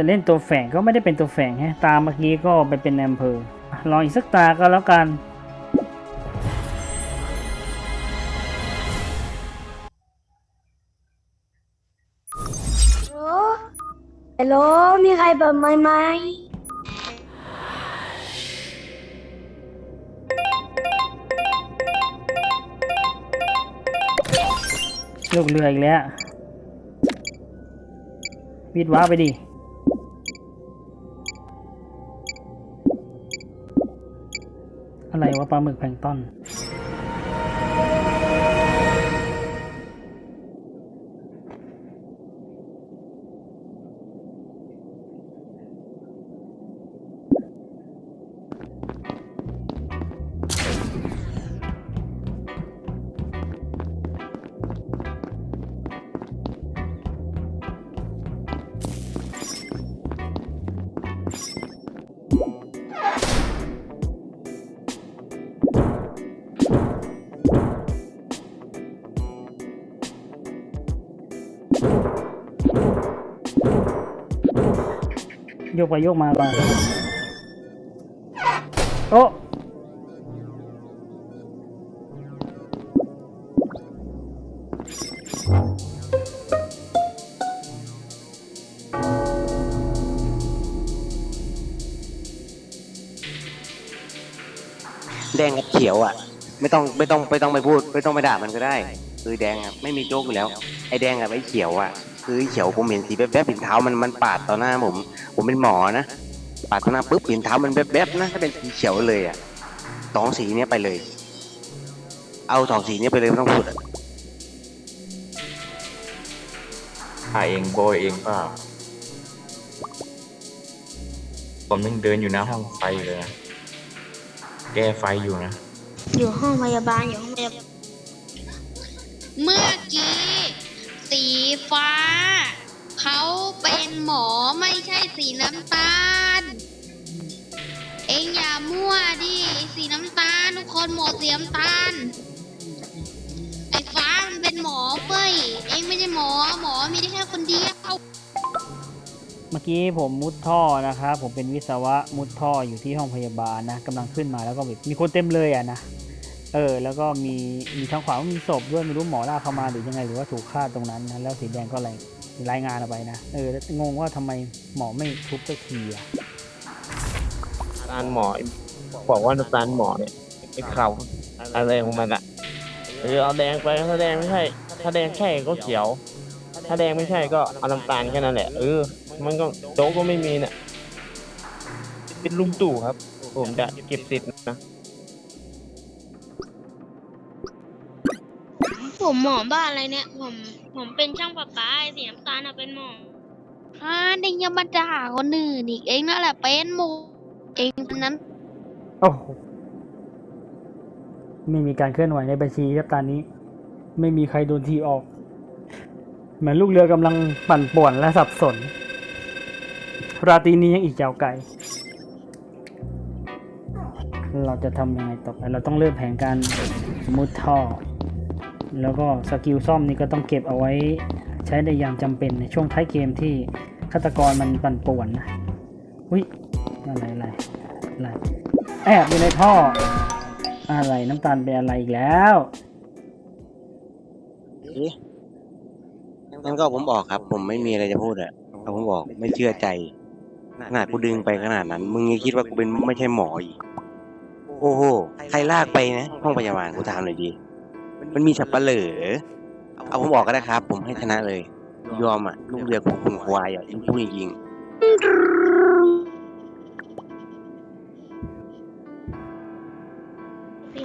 อืมจะเล่นตัวแฝงก็ไม่ได้เป็นตัวแฝงแฮะตามเมื่อกี้ก็ไปเป็นในอำเภออะรออีกสักตาก็แล้วกัน ฮัลโหลฮัลโหลมีใครเปิดไมค์ไหมลูกเรืออีกแล้ววิดว้าไปดิ อะไรวะปลาหมึกแพลงต้น ยกไปยกมาก่อนโอ้แดงกับเขียวอะ ไม่ต้องไม่ต้องไม่ต้องไปพูด ไม่ต้องไปด่ามันก็ได้ คือแดงอะไม่มีโจ๊กอยู่แล้ว ไอ้แดงกับไอ้เขียวอะ คือไอ้เขียวผมเห็นสีแป๊บๆเห็นเท้ามันมันปาดต่อหน้าผม ผมเป็นหมอนะปาดต่อหน้าปุ๊บเห็นเท้ามันแป๊บๆนะถ้าเป็นสีเขียวเลยอะสองสีเนี้ยไปเลย เอาสองสีเนี้ยไปเลยไม่ต้องพูดอะถ่ายเองโบยเองเปล่าผมยังเดินอยู่หน้าห้องไฟเลยนะแก้ไฟอยู่นะ อยู่ห้องพยาบาลอยู่ห้องพยาบาลเมื่อกี้ สีฟ้า เขาเป็นหมอไม่ใช่สีน้ำตาล เองอย่ามั่วดิ สีน้ำตาลทุกคนหมดสีน้ำตาล ไอ้ฟ้ามันเป็นหมอเฟ้ย เองไม่ใช่หมอ หมอมีได้แค่คนเดียว เมื่อกี้ผมมุดท่อนะครับผมเป็นวิศวะมุดท่ออยู่ที่ห้องพยาบาลนะกำลังขึ้นมาแล้วก็แบบมีคนเต็มเลยอะนะ เออแล้วก็มีมีทางขวามีศพด้วยไม่รู้หมอลากเข้ามาหรือยังไงหรือว่าถูกฆ่าตรงนั้นนะแล้วสีแดงก็รายรายงานออกไปนะเออแล้วงงว่าทำไมหมอไม่ทุบสักทีอะน้ำตาลหมอบอกว่าน้ำตาลหมอเนี่ยไอ้เขาอะไรของมันอะเออเอาแดงไปถ้าแดงไม่ใช่ ถ้าแดงแค่ก็เขียว ถ้าแดงไม่ใช่ก็เอาน้ำตาลแค่นั้นแหละเออมันก็โจ๊กก็ไม่มีเนี่ยเป็นลุงตู่ครับ ผมจะเก็บสิทธิ์นะ ผมหมอบ้านอะไรเนี่ย ผม ผมเป็นช่างประปาไอ้สีน้ำตาลน่ะเป็นหมออ่าเด็กยังมาด่าคนอื่นอีกเองนั่นแหละเป็นหมูเองคนนั้นโอ้โหไม่มีการเคลื่อนไหวในบัญชีครับตอนนี้ ไม่มีใครโดนทีออก เหมือนลูกเรือกำลังปั่นป่วนและสับสน ราตรีนี้ยังอีกยาวไกล เราจะทำยังไงต่อไป เราต้องเริ่มแผนการมุดท่อ แล้วก็สกิลซ่อมนี่ก็ต้องเก็บเอาไว้ใช้ในยามจำเป็นในช่วงท้ายเกมที่ฆาตกรมันปั่นป่วนนะอุ้ยอะไรอะไรอะไรแอบอยู่ในท่อ อะไรน้ำตาลเป็นอะไรอีกแล้วงั้นก็ผมบอกครับ ผมไม่มีอะไรจะพูดอะเอาผมบอกไม่เชื่อใจขนาดกูดึงไปขนาดนั้น มึงยังคิดว่ากูเป็นไม่ใช่หมออีก โอ้โห ใครลากไปนะ ห้องพยาบาลกูถามหน่อยดี มันมีสับปะเหลือเอาผมบอกก็ได้ครับ ผมให้ชนะเลย ยอมอะลูกเรือของคุณควายอะยิงพูดจริง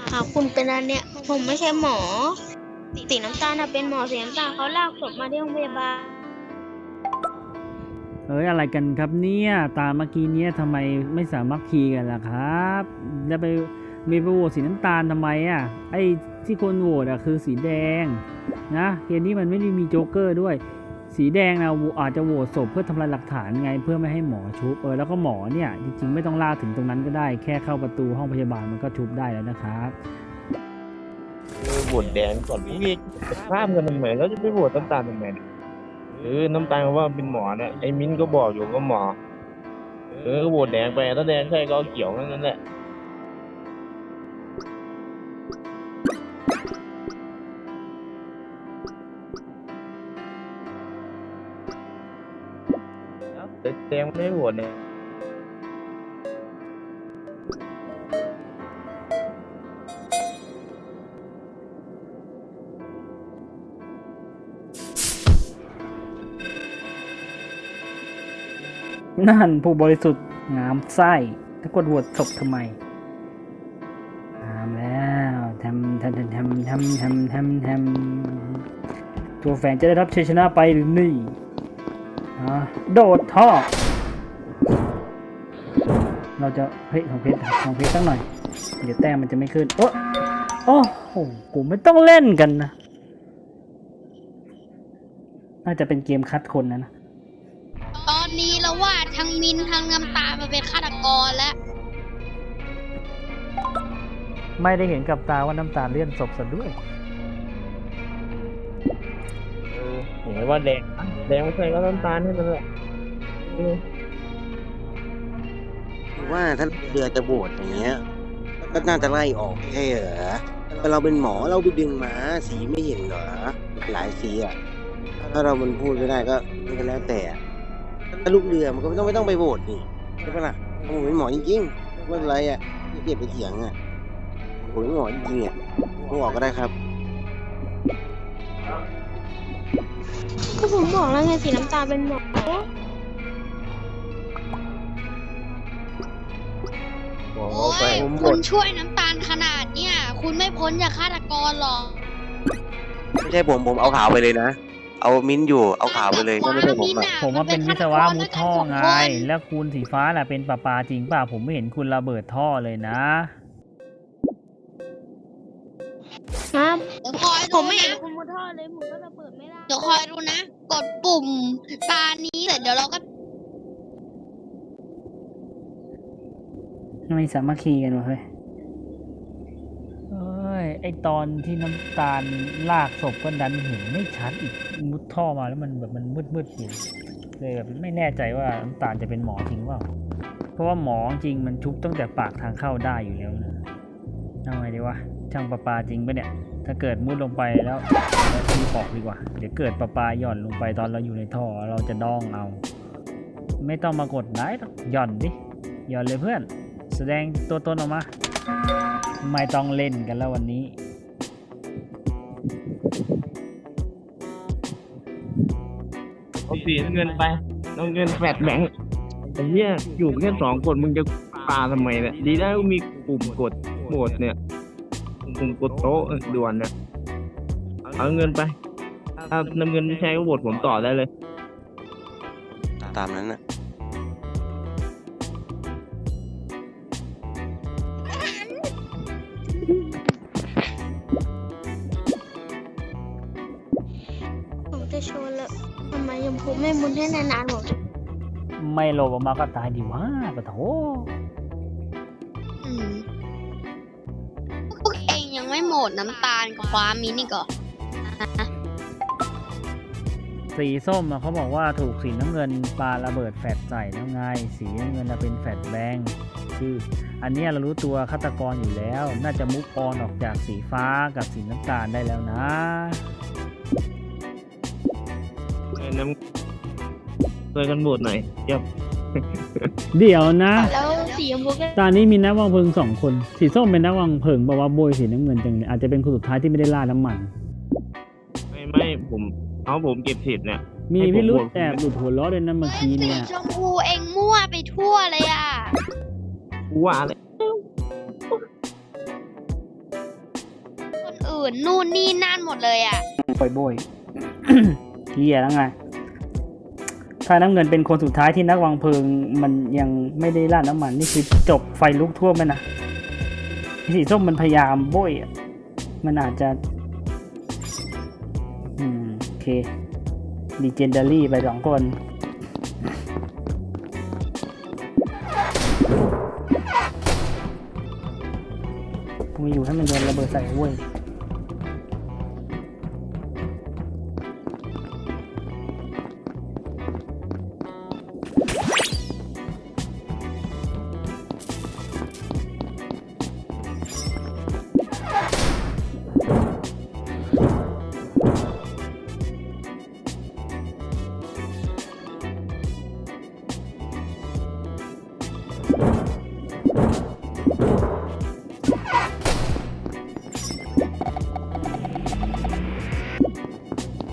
ค่ะคุณเป็นอะไรเนี่ย ผมไม่ใช่หมอ สีน้ำตาลน่ะเป็นหมอสีน้ำตาลเขาลากศพมาที่โรงพยาบาลเอ้ยอะไรกันครับเนี่ย ตามเมื่อกี้เนี่ยทำไมไม่สามัคคีกันล่ะครับจะไปมีไปโหวตสีน้ำตาลทำไมอะไอ้ ที่คนโหวตอะคือสีแดงนะเกมนี้มันไม่ได้มีโจ๊กเกอร์ด้วย สีแดงนะอาจจะโหวตศพเพื่อทำลายหลักฐานไงเพื่อไม่ให้หมอชุบเออแล้วก็หมอเนี่ยจริงๆไม่ต้องลากถึงตรงนั้นก็ได้ แค่เข้าประตูห้องพยาบาลมันก็ชุบได้แล้วนะครับเออโหวตแดงก่อนพี่ข้ามกันทำไมแล้วจะไปโหวตน้ำตาลทำไมเนี่ยอเออน้ำตาลเขาว่าเป็นหมอเนี่ยไอ้มิ้นก็บอกอยู่ก็หมอ เออก็โหวตแดงไปถ้าแดงใช่ก็เอาเขียวนั่นแหละ แตงไม่ได้โหวตเนี่ยนั่นผู้บริสุทธิ์งามไส้ถ้ากดโหวตศพทำไมงามแล้วทำทำทำทำทำทำทำตัวแฝงจะได้รับชัยชนะไปหรือนี่ โดดท่อ เราจะ เฮ้ย ของเพชรของเพชรสักหน่อย เดี๋ยวแต้มมันจะไม่ขึ้น โอ้โอ้โห กูไม่ต้องเล่นกันนะ น่าจะเป็นเกมคัดคนนะนะ ตอนนี้เราว่าทั้งมินทั้งน้ำตาลมาเป็นฆาตกรแล้ว ไม่ได้เห็นกับตาว่าน้ำตาลเลื่อนศพซะด้วย อเห็นว่าแดงแดงไม่ใช่ก็น้ำตาลนี่มันแหละเออว่าถ้าเรือจะโบดอย่างเงี้ย ก็น่าจะไล่ออกไม่ใช่เหรอแต่เราเป็นหมอเราไปดึงหมาสีไม่เห็นเหรอหลายสีอะ ถ้าเรามันพูดไม่ได้ก็มันก็แล้วแต่ถ้าลูกเรือมันก็ไม่ต้องไม่ต้องไปโบดนี่ใช่ปะล่ะผมเป็นหมอจริงๆไม่เป็นไรอะเกียดไปเถียงอะผมเป็นหมอจริงๆอะผมบอกก็ได้ครับ ก็ผมบอกแล้วไงสีน้ำตาลเป็นหมอบอกโอ้เอาไปยผมโหวคุตณช่วยน้ำตาลขนาดเนี่ย คุณไม่พ้นจากฆาตกรหรอกไม่ใช่ผมผมเอาข่าวไปเลยนะ เอามิ้นท์อยู่เอาข่าวไปเลยก็ไม่ใช่ผมอะผมว่าเป็นฆวิตศกวะรมุด้ดวยกันท่อสงไงคนแล้วคุณสีฟ้าล่ะเป็นปลาปลาจริงป่ะ ผมไม่เห็นคุณระเบิดท่อเลยนะ ครับ เดี๋ยวคอยผดูมไม่เห็นนะ คุณมุดท่อเลยผมก็จะเปิดไม่ได้ เดี๋ยวคอยดูนะ กดปุ่มตานี้เสร็จเดี๋ยวเราก็ไม่สามัคคีกันวะเฮ้ยเอ้ย ไอตอนที่น้ำตาลลากศพก็ดันเห็นไม่ชัดอีกมุดท่อมาแล้วมันแบบมันมืดมืดๆอยู่เลยแบบไม่แน่ใจว่าน้ำตาลจะเป็นหมอจริงเปล่า เพราะว่าหมอจริงมันชุบตั้งแต่ปากทางเข้าได้อยู่แล้วนะทำไงดีวะช่างประปาจริงปะเนี่ย ถ้าเกิดมุดลงไปแล้ว เราทีออกดีกว่า เดี๋ยวเกิดประปาหย่อนลงไปตอนเราอยู่ในท่อเราจะดองเอา ไม่ต้องมากดได้หรอกหย่อนดิหย่อนเลยเพื่อน แสดงตัวตนออกมา ไม่ต้องเล่นกันแล้ววันนี้เอาสีเงินไปน้ำเงินแฟดแบงค์ไอ้เหี้ยอยู่แค่สองคนมึงจะปาทำไมเนี่ยดีได้มีปุ่มกดโหวตเนี่ยปุ่มกดโต๊ะด่วนเนี่ย เอาเงินไปถ้าน้ำเงินไม่ใช่ก็โหวตผมต่อได้เลยตามนั้นนะผมจะโชว์แล้วทำไมยมพูไม่มุดให้นานๆผมจะไม่โลภออกมาก็ตายดีว่าปะโถอืมพวกเองยังไม่หมดน้ำตาลกับความมินอีกเหรอ สีส้มอะเขาบอกว่าถูกสีน้ำเงินปาระเบิดแฟดใส่แล้วไง สีน้ำเงินน่ะเป็นแฟดแบงค์คืออันเนี้ยเรารู้ตัวฆาตกรอยู่แล้ว น่าจะมุกออนออกจากสีฟ้ากับสีน้ำตาลได้แล้วนะไอ้น้ำช่วยกันโหวตหน่อยเดี๋ยวเดี๋ยวนะ แล้วสีชมพูก็ตอนนี้มีนักวางเพลิงสองคน สีส้มเป็นนักวางเพลิงบอกว่าโบยสีน้ำเงินจังเลยอาจจะเป็นคนสุดท้ายที่ไม่ได้ล่าน้ำมัน ไม่ไม่ผมเอาผมเก็บสิทธิ์เนี่ย มีให้ผมพิรุษโหวตแอบหลุดหัวล้อด้วยนะเมื่อกี้สีเนี่ย ชมพูเองมั่วไปทั่วเลยอะ กูว่าเลยคนอื่นนู่นนี่นั่นหมดเลยอะ ปล่อยโบย เฮียแล้วไง ถ้าน้ำเงินเป็นคนสุดท้ายที่นักวางเพลิง มันยังไม่ได้ล่าน้ำมัน นี่คือจบไฟลุกท่วมไหมนะสีส้มมันพยายามโบยอะมันอาจจะอืมโอ เคดีเจนเดอรี่ไปสองคนมึงอยู่ให้มันโดนระเบิดใส่เว้ย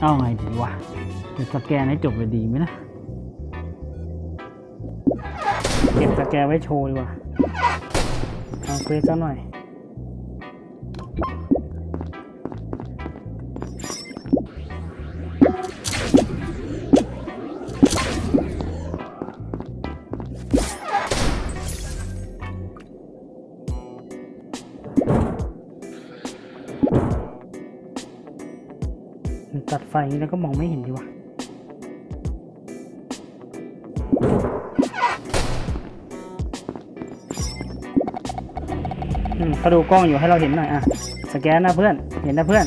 เอาไงดีวะจะสแกนให้จบเลยดีไหมนะเก็บสแกนไว้โชว์ดีกว่าเอาเควสซะหน่อย ตัดไฟงี้แล้วก็มองไม่เห็นดีวะอืมเขาดูกล้องอยู่ให้เราเห็นหน่อยอะ สแกนนะเพื่อน เห็นนะเพื่อน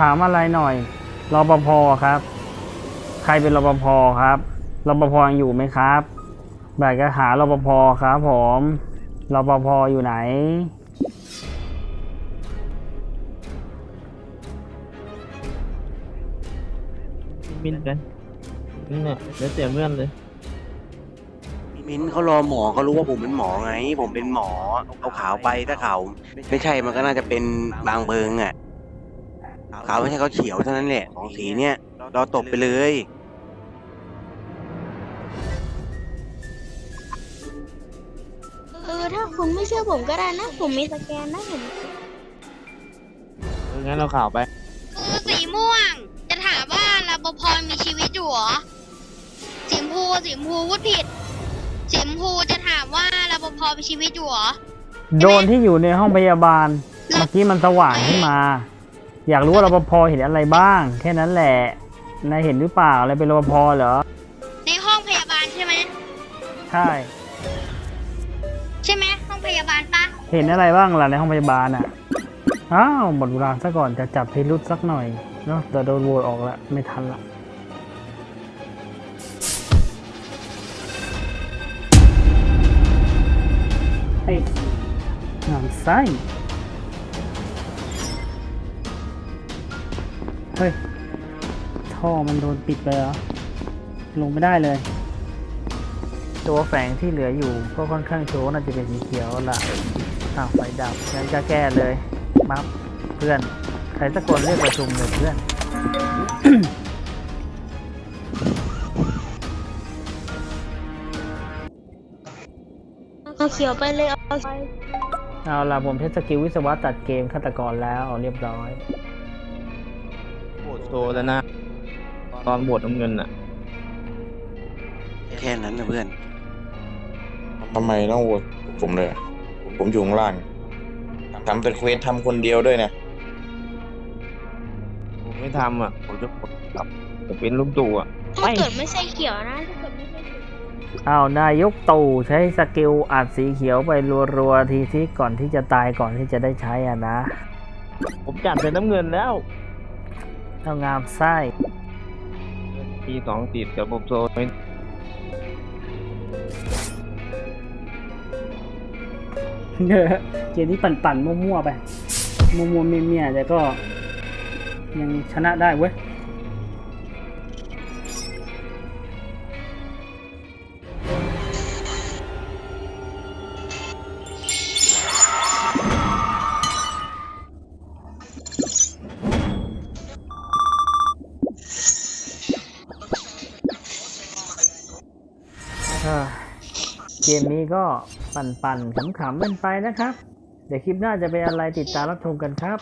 ถามอะไรหน่อยรปภครับ ใครเป็นรปภครับรปภยังอยู่ไหมครับอยากจะหารปภครับผมรปภอยู่ไหนมินกันนี่เนี่ยเดี๋ยวเสียเพื่อนเลยมิ้นเขารอหมอเขารู้ว่าผมเป็นหมอไง ผมเป็นหมอเอาขาวไปถ้าขาวไม่ใช่มันก็น่าจะเป็นบางเบิงอะ ขาวไม่ใช่เขาเขียวเท่านั้นแหละสองสีเนี่ย เราตบไปเลย เออ ถ้าคุณไม่เชื่อผมก็ได้นะ ผมมีสแกนนะเห็นเอองั้นเราข่าวไปคือสีม่วง จะถามว่ารปภมีชีวิตอยู่เหรอสีชมพูสีชมพูพูดผิดสีชมพูจะถามว่ารปภมีชีวิตอยู่เหรอโดนที่อยู่ในห้องพยาบาล เมื่อกี้มันสว่างขึ้นมา อยากรู้ว่ารปภเห็นอะไรบ้าง แค่นั้นแหละ นายเห็นหรือเปล่าอะไรเป็นรปภเหรอ ในห้องพยาบาลใช่ไหมใช่ ใช่ไหมห้องพยาบาลปะเห็นอะไรบ้างล่ะในห้องพยาบาลอะ อ้าวหมดเวลาซะก่อนจะจับพิรุษสักหน่อยเนาะแต่โดนโหวตออกละไม่ทันละไอ้งานไส้ เฮ้ย ท่อมันโดนปิดไปเหรอลงไม่ได้เลย ตัวแฝงที่เหลืออยู่ ก็ค่อนข้างโชว์น่าจะเป็นสีเขียวละอ้าวไฟดับงั้นจะแก้เลยมับเพื่อน ใครสักคนเรียกประชุมเลยเพื่อนเอาเขียวไปเลยเอาไปเอาล่ะผมเทสสกิลวิศวะตัดเกมฆาตกรแล้วเรียบร้อยโหวตโชว์แล้วนะตอนโหวตน้ำเงินอะ แค่นั้นนะเพื่อน ทำไมต้องโหวตผมเลยอะผมอยู่ข้างล่างทำเป็นเควสทำคนเดียวด้วยนะผมไม่ทำอะ ผมจะกดกลับผมเป็นลูกตู่อะ ถ้าเกิดไม่ใช่เขียวนะถ้าเกิดไม่ใช่เขียวเอานายกตู่ใช้สกิลอัดสีเขียวไปรัวๆทีที่ก่อนที่จะตายก่อนที่จะได้ใช้อะนะ ผมจัดเป็นน้ำเงินแล้ว เอางามไส้ปีสองติดกับผมโซนเกมนี้ปั่นๆมั่วๆไป มั่วๆเมี่ยๆแต่ก็ ยังชนะได้เว้ย เกมนี้ก็ปั่นๆขำๆกันไปนะครับ เดี๋ยวคลิปหน้าจะเป็นอะไรติดตามรับชมกันครับ